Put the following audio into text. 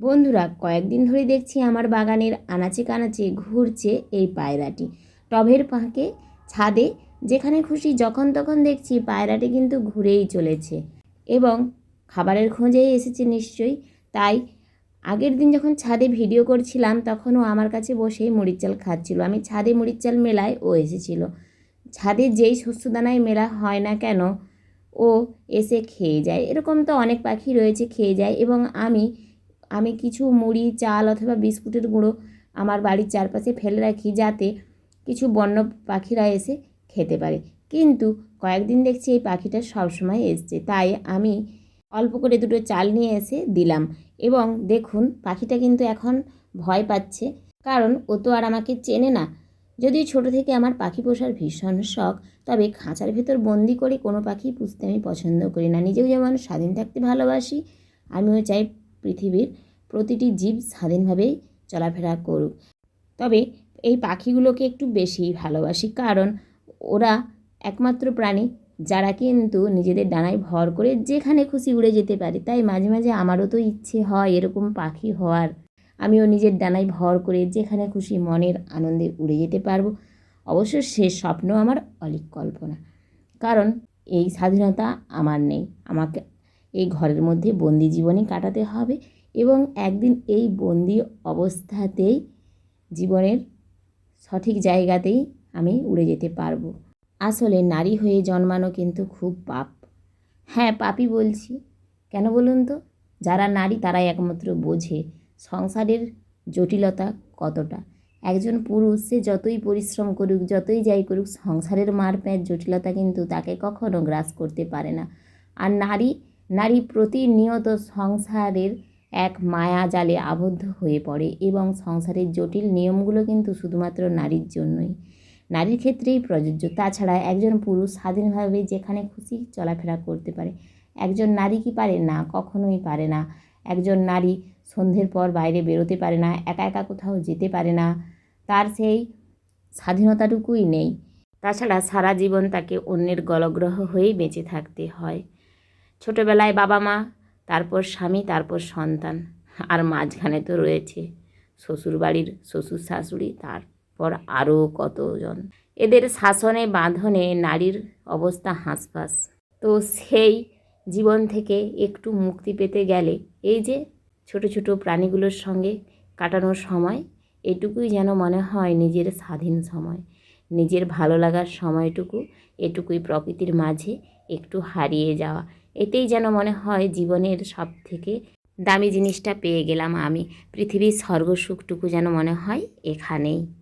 বন্ধুরা, কয়েকদিন ধরে দেখছি আমার বাগানের আনাচে কানাচে ঘুরছে এই পায়রাটি। টবের ফাঁকে, ছাদে, যেখানে খুশি যখন তখন দেখছি পায়রাটি কিন্তু ঘুরেই চলেছে এবং খাবারের খোঁজেই এসেছে নিশ্চয়ই। তাই আগের দিন যখন ছাদে ভিডিও করছিলাম, তখনও আমার কাছে বসে মুড়ির চাল খাচ্ছিল। আমি ছাদে মুড়ির চাল মেলায় ও এসেছিল। ছাদে যেই শস্যদানায় মেলা হয় না কেন, ও এসে খেয়ে যায়। এরকম তো অনেক পাখি রয়েছে, খেয়ে যায় এবং আমি আমি কিছু মুড়ি, চাল অথবা বিস্কুটের গুঁড়ো আমার বাড়ির চারপাশে ফেলে রাখি যাতে কিছু বন্য পাখিরা এসে খেতে পারে। কিন্তু কয়েকদিন দেখছি এই পাখিটা সবসময় এসছে। তাই আমি অল্প করে দুটো চাল নিয়ে এসে দিলাম। এবং দেখুন, পাখিটা কিন্তু এখন ভয় পাচ্ছে। কারণ ও তো আর আমাকে চেনে না। যদিও ছোট থেকে আমার পাখি পোষার ভীষণ শখ, তবে খাঁচার ভেতর বন্দি করে কোনো পাখি পুষতে আমি পছন্দ করি না। নিজেও যেমন স্বাধীন থাকতে ভালোবাসি, আমিও চাই পৃথিবীর প্রতিটি জীব স্বাধীনভাবেই চলাফেরা করুক। তবে এই পাখিগুলোকে একটু বেশিই ভালোবাসি, কারণ ওরা একমাত্র প্রাণী যারা কিন্তু নিজেদের ডানায় ভর করে যেখানে খুশি উড়ে যেতে পারে। তাই মাঝে মাঝে আমারও তো ইচ্ছে হয় এরকম পাখি হওয়ার। আমিও নিজের ডানায় ভর করে যেখানে খুশি মনের আনন্দে উড়ে যেতে পারব। অবশ্য সে স্বপ্ন আমার অলিক কল্পনা কারণ এই স্বাধীনতা আমার নেই। আমাকে এই ঘরের মধ্যে বন্দি জীবনই কাটাতে হবে। এবং একদিন এই বন্দি অবস্থাতেই জীবনের সঠিক জায়গাতেই আমি উড়ে যেতে পারব। আসলে নারী হয়ে জন্মানো কিন্তু খুব পাপ। হ্যাঁ পাপই বলছি। কেন বলুন তো? যারা নারী, তারাই একমাত্র বোঝে সংসারের জটিলতা কতটা। একজন পুরুষ, সে যতই পরিশ্রম করুক, যতই যাই করুক, সংসারের মারপ্যাঁচ জটিলতা কিন্তু তাকে কখনো গ্রাস করতে পারে না। আর নারী নারী প্রতিনিয়ত সংসারের এক মায়া জালে আবদ্ধ হয়ে পড়ে এবং সংসারের জটিল নিয়মগুলো কিন্তু শুধুমাত্র নারীর জন্যই। নারীর ক্ষেত্রেই প্রযোজ্য। তাছাড়া একজন পুরুষ স্বাধীনভাবে যেখানে খুশি চলাফেরা করতে পারে। একজন নারী কি পারে না? কখনোই পারে না। একজন নারী সন্ধ্যের পর বাইরে বেরোতে পারে না, একা একা কোথাও যেতে পারে না। তার সেই স্বাধীনতাটুকুই নেই। তাছাড়া সারা জীবন তাকে অন্যের গলগ্রহ হয়েই বেঁচে থাকতে হয়। ছোটোবেলায় বাবা মা তারপর স্বামী, তারপর সন্তান। আর মাঝখানে তো রয়েছে শ্বশুরবাড়ির শ্বশুর শাশুড়ি, তারপর আরও কতজন। এদের শাসনে বাঁধনে নারীর অবস্থা হাঁসফাঁস। তো সেই জীবন থেকে একটু মুক্তি পেতে গেলে এই যে ছোট ছোট প্রাণীগুলোর সঙ্গে কাটানোর সময়, এটুকুই যেন মনে হয় নিজের স্বাধীন সময়। নিজের ভালো লাগার সময়টুকু, এটুকুই প্রকৃতির মাঝে একটু হারিয়ে যাওয়া। এতেই যেন মনে হয় জীবনের সব থেকে দামি জিনিসটা পেয়ে গেলাম আমি। পৃথিবীর স্বর্গসুখটুকু যেন মনে হয় এখানেই।